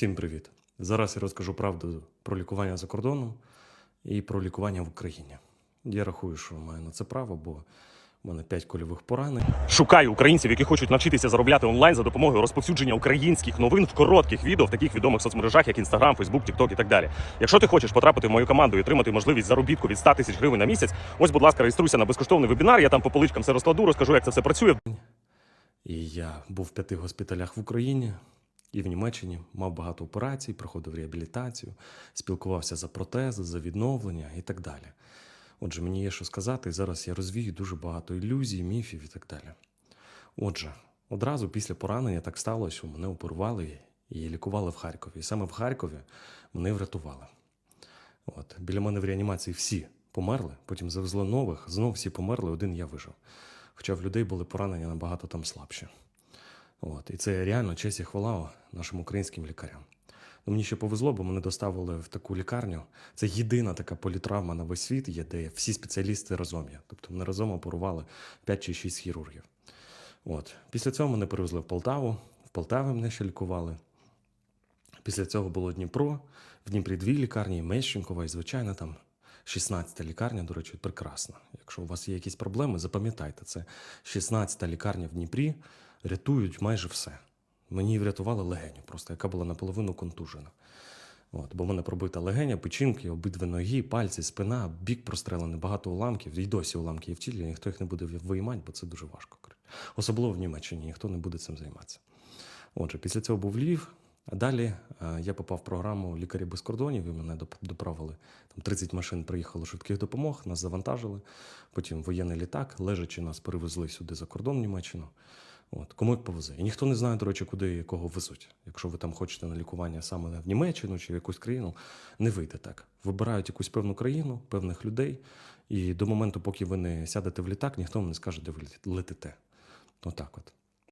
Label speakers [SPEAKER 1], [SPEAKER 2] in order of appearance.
[SPEAKER 1] Всім привіт! Зараз я розкажу правду про лікування за кордоном і про лікування в Україні. Я рахую, що маю на це право, бо в мене 5 кольових поранень.
[SPEAKER 2] Шукаю українців, які хочуть навчитися заробляти онлайн за допомогою розповсюдження українських новин в коротких відео в таких відомих соцмережах, як Instagram, Facebook, TikTok і так далі. Якщо ти хочеш потрапити в мою команду і отримати можливість заробітку від 100 тисяч гривень на місяць, ось, будь ласка, реєструйся на безкоштовний вебінар. Я там по поличкам все розкладу, розкажу, як це все працює.
[SPEAKER 1] І я був в п'яти госпіталях в Україні і в Німеччині, мав багато операцій, проходив реабілітацію, спілкувався за протези, за відновлення і так далі. Отже, мені є що сказати, і зараз я розвію дуже багато ілюзій, міфів і так далі. Отже, одразу після поранення так сталося, що мене оперували і лікували в Харкові. І саме в Харкові мене врятували. От. Біля мене в реанімації всі померли, потім завезли нових, знов всі померли, один я вижив. Хоча в людей були поранення набагато там слабші. От. І це реально честь і хвала нашим українським лікарям. Ну, мені ще повезло, бо мене доставили в таку лікарню. Це єдина така політравма на весь світ є, де всі спеціалісти разом є. Тобто мене разом оперували 5 чи 6 хірургів. От. Після цього мене перевезли в Полтаву. В Полтаві мене ще лікували. Після цього було Дніпро. В Дніпрі дві лікарні, Мещенкова, і звичайно там 16-та лікарня, до речі, прекрасна. Якщо у вас є якісь проблеми, запам'ятайте це. 16-та лікарня в Дніпрі рятують майже все. Мені врятували легеню, просто яка була наполовину контужена. От, бо в мене пробита легеня, печінки, обидві ноги, пальці, спина, бік прострелений, багато уламків. І досі уламки є в тілі, ніхто їх не буде виймати, бо це дуже важко. Особливо в Німеччині ніхто не буде цим займатися. Отже, після цього був Львів, а далі е, я попав в програму Лікарі без кордонів, і мене доправили. Там 30 машин приїхало швидких допомог, нас завантажили. Потім воєнний літак, лежачи, нас перевезли сюди за кордон в Німеччину. От, кому як повезе. І ніхто не знає, до речі, куди і кого везуть. Якщо ви там хочете на лікування саме в Німеччину чи в якусь країну, не вийде так. Вибирають якусь певну країну, певних людей, і до моменту, поки ви не сядете в літак, ніхто вам не скаже, де ви летите. Отак от.